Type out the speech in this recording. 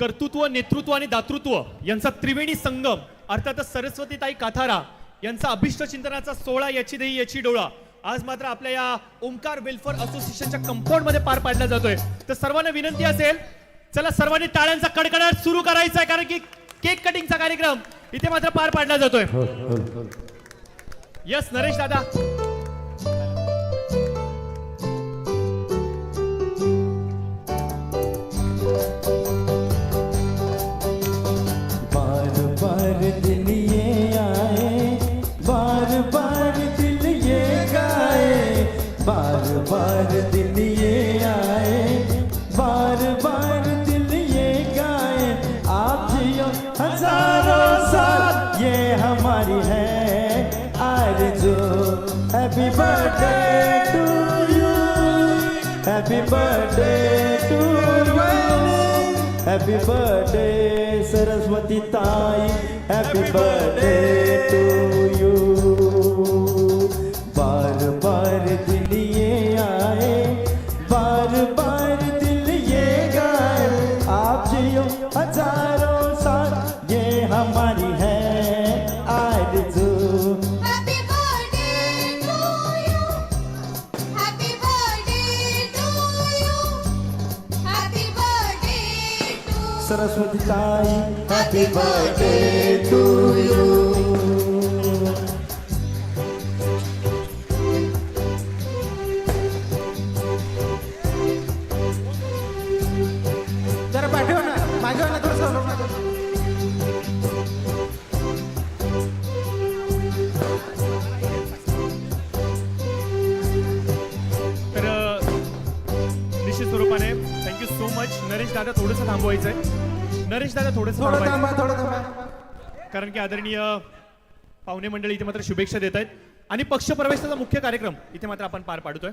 कर्तृत्व नेतृत्व आणि दातृत्व यांचा त्रिवेणी संगम अर्थातच सरस्वतीताई काथारा यांचा अभिष्ट चिंतनाचा सोहळा याची देही याची डोळा. आज मात्र आपल्या या ओंकार वेलफेअर असोसिएशनच्या कंपाऊंडमध्ये पार पाडला जातोय. तर सर्वांना विनंती असेल चला सर्वांनी टाळ्यांचा कडकडाट सुरू करायचा आहे कारण की केक कटिंगचा कार्यक्रम इथे मात्र पार पाडला जातोय. यस नरेश दादा. बार दिल ये आए बार बार दिल ये गाए। आप जियो हज़ारों साल, ये हमारी है। आरज़ू happy birthday to you happy birthday to happy birthday Saraswati tai happy birthday to हजारों साल ये हमारी है आरज़ू Saraswati tai happy birthday to you तर निश्चित स्वरूपाने थँक्यू सो मच नरेश दादा थोडंसं थांबवायचंय. नरेश दादा थोडंसं थोडं थांबवायचं कारण की आदरणीय पाहुणे मंडळी इथे मात्र शुभेच्छा देत आहेत आणि पक्षप्रवेशाचा मुख्य कार्यक्रम इथे मात्र आपण पार पाडतोय.